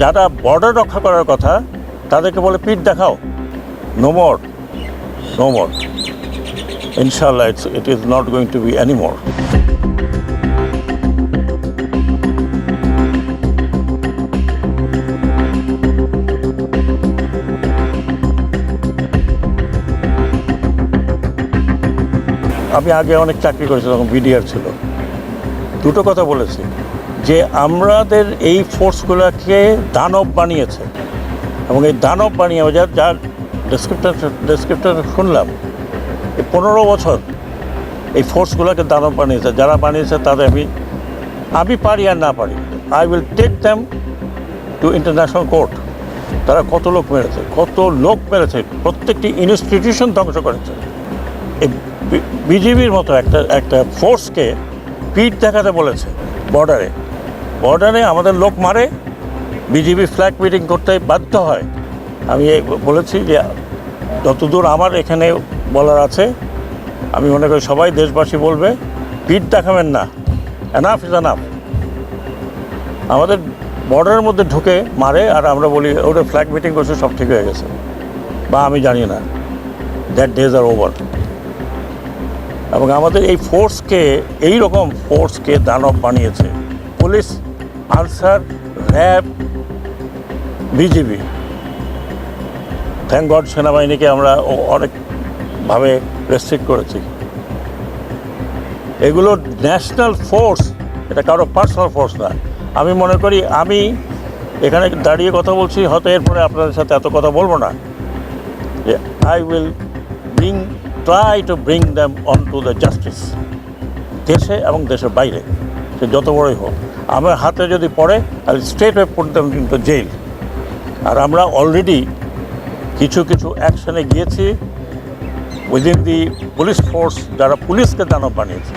যারা বর্ডার রক্ষা করার কথা, তাদেরকে বলে পিঠ দেখাও। নো মোর নো মোর ইনশাল্লাহ it's it is not going to be any more আমি আগে অনেক চাকরি করেছি, তখন বিডিআর ছিল। দুটো কথা বলেছি। যে আমাদের এই ফোর্সগুলোকে দানব বানিয়েছে। এবং এই দানব বানিয়ে যার যার ডেসক্রিপ্টার ডেসক্রিপ্টার শুনলাম এই পনেরো বছর এই ফোর্সগুলোকে দানব বানিয়েছে। যারা বানিয়েছে তাদের আমি আমি পারি আর না পারি I will take them to international court তারা কত লোক মেরেছে, কত লোক মেরেছে, প্রত্যেকটি ইনস্টিটিউশন ধ্বংস করেছে। এই বিজেপির মতো একটা একটা ফোর্সকে পিঠ দেখাতে বলেছে বর্ডারে বর্ডারে আমাদের লোক মারে বিজেপি ফ্ল্যাগ মিটিং করতে বাধ্য হয়। আমি বলেছি যে, যতদূর আমার এখানে বলার আছে, আমি মনে করি সবাই দেশবাসী বলবে, পিঠ দেখাবেন না। এনাফ ইজ এনাফ আমাদের বর্ডারের মধ্যে ঢুকে মারে, আর আমরা বলি ওটা ফ্ল্যাগ মিটিং করছে, সব ঠিক হয়ে গেছে। বা আমি জানি না। দ্যাট ডেজ আর ওভার এবং আমাদের এই ফোর্সকে এই রকম ফোর্সকে দানব বানিয়েছে। Police Ansar, RAB, BGB. Thank God সেনাবাহিনীকে আমরা অনেকভাবে রেস্ট্রিক্ট করেছি। এগুলো ন্যাশনাল ফোর্স এটা কারও পার্সোনাল ফোর্স না। আমি মনে করি, আমি এখানে দাঁড়িয়ে কথা বলছি, হয়তো এরপরে আপনাদের সাথে এত কথা বলব না। যে I will bring try to bring them on to the justice দেশে এবং দেশের বাইরে। সে যত বড়ই হোক। আমার হাতে যদি পড়ে, তাহলে স্টেট ওয়ে পড়তাম কিন্তু জেল আর আমরা অলরেডি কিছু কিছু অ্যাকশনে গিয়েছি। উইদিন দি পুলিশ ফোর্স যারা পুলিশকে দানব বানিয়েছে।